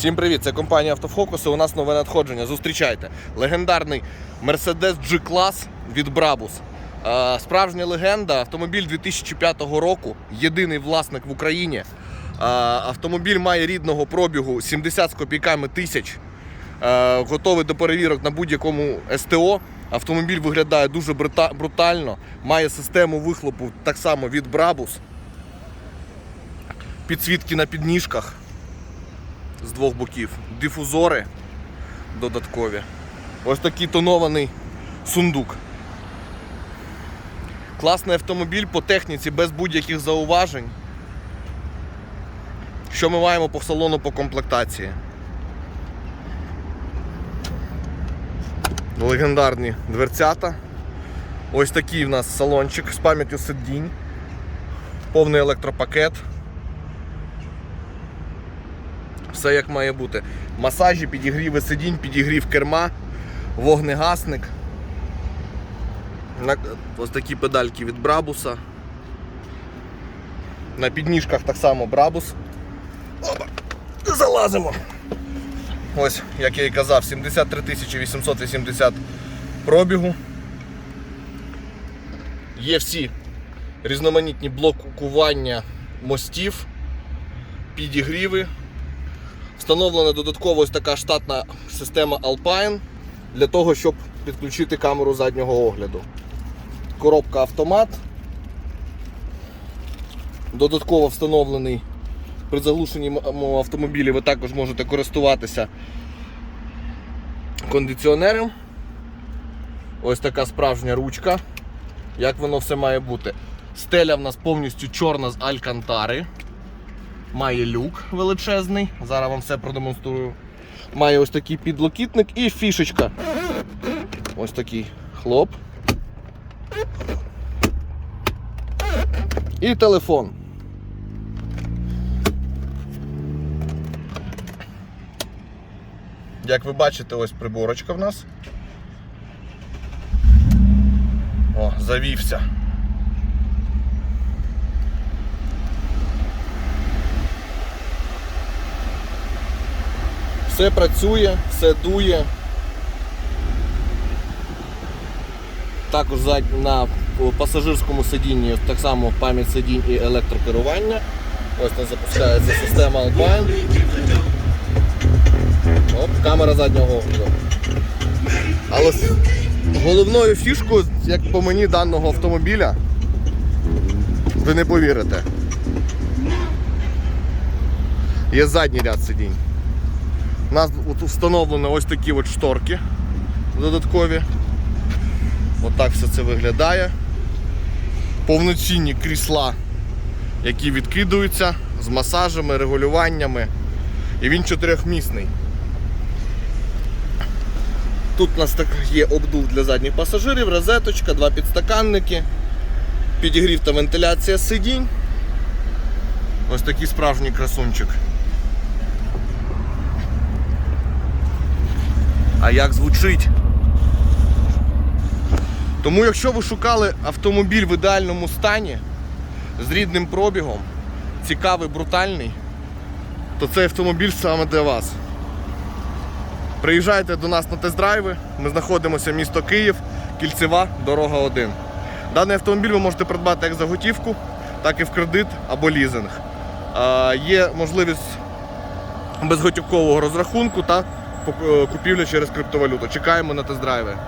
Всім привіт! Це компанія Автофокус. і У нас нове надходження. Зустрічайте. Легендарний Mercedes G-Class від Brabus. Е, Справжня легенда. Автомобіль 2005 року. Єдиний власник в Україні. Е, Автомобіль має рідного пробігу 70 з копійками тисяч. Е, Готовий до перевірок на будь-якому СТО. Автомобіль виглядає дуже брутально. Має систему вихлопу так само від Brabus. Підсвітки на підніжках з двох боків. Дифузори додаткові. Ось такий тонований сундук. Класний автомобіль по техніці без будь-яких зауважень. Що ми маємо по салону по комплектації? Легендарні дверцята. Ось такий в нас салончик з пам'яттю сидінь. Повний електропакет. Все як має бути. Масажі, підігріви сидінь, підігрів керма, вогнегасник. Ось такі педальки від Брабуса. На підніжках так само Брабус. Опа. Залазимо. Ось, як я і казав, 73 880 пробігу. Є всі різноманітні блокування мостів, підігріви. Встановлена додатково ось така штатна система Alpine для того, щоб підключити камеру заднього огляду. Коробка автомат. Додатково встановлений при заглушеному автомобілі ви також можете користуватися кондиціонером. Ось така справжня ручка. Як воно все має бути. Стеля в нас повністю чорна з алькантари. Має люк величезний. Зараз вам все продемонструю. Має ось такий підлокітник і фішечка. Ось такий хлоп. І телефон. Як ви бачите, ось приборочка в нас. О, завівся. Все працює, все дує. Також на пасажирському сидінні так само пам'ять сидінь і електрокерування. Ось там запускається система Alpine. Оп, камера заднього огляду. Але головною фішкою, як по мені, даного автомобіля, ви не повірите. Є задній ряд сидінь. У нас от встановлено ось такі от шторки додаткові. Отак все це виглядає. Повноцінні крісла, які відкидуються з масажами, регулюваннями. І він чотирьохмісний. Тут у нас так є обдув для задніх пасажирів, розеточка, два підстаканники, підігрів та вентиляція сидінь. Ось такий справжній красунчик. А як звучить? Тому якщо ви шукали автомобіль в ідеальному стані з рідним пробігом, цікавий, брутальний, то цей автомобіль саме для вас. Приїжджайте до нас на тест-драйви. Ми знаходимося місто Київ, Кільцева, дорога 1. Даний автомобіль ви можете придбати як за готівку, так і в кредит або лізинг. Є можливість безготівкового розрахунку та е, через криптовалюту. Чекаємо на тест-драйви.